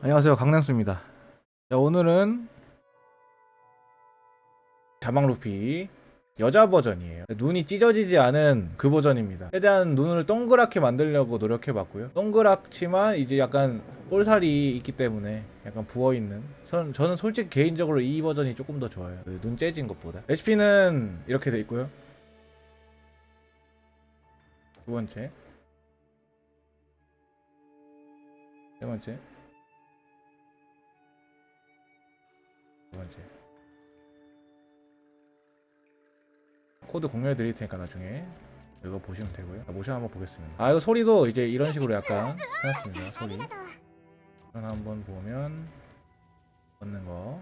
안녕하세요. 강낭수입니다. 자, 오늘은 자막 루피 여자 버전이에요. 눈이 찢어지지 않은 그 버전입니다. 최대한 눈을 동그랗게 만들려고 노력해봤고요. 동그랗지만 이제 약간 볼살이 있기 때문에 약간 부어있는 전, 저는 솔직히 개인적으로 이 버전이 조금 더 좋아요. 그눈 째진 것보다. 레시피는 이렇게 돼 있고요. 두 번째. 세 번째 두 번째 코드 공유해 드릴 테니까 나중에 이거 보시면 되고요. 자, 모션 한번 보겠습니다. 아 이거 소리도 이제 이런 식으로 약간 해놨습니다 소리. 모션 한번 보면 걷는 거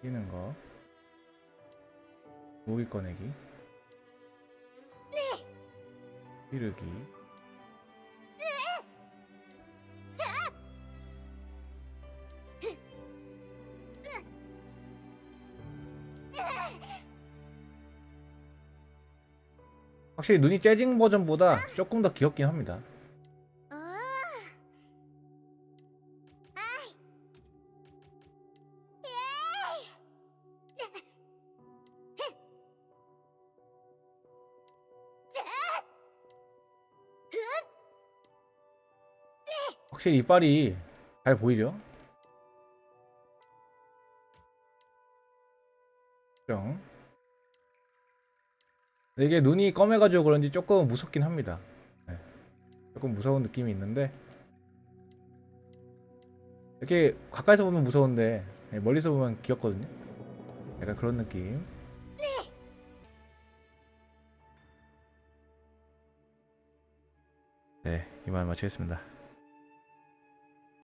뛰는 거 모기 꺼내기 휘르기 확실히 눈이 재진 버전보다 조금 더 귀엽긴 합니다. 확실히 이빨이 잘 보이죠? 뿅. 근데 이게 눈이 검해가지고 그런지 조금 무섭긴 합니다. 네. 조금 무서운 느낌이 있는데 이렇게 가까이서 보면 무서운데 네, 멀리서 보면 귀엽거든요. 약간 그런 느낌. 네, 이만 마치겠습니다.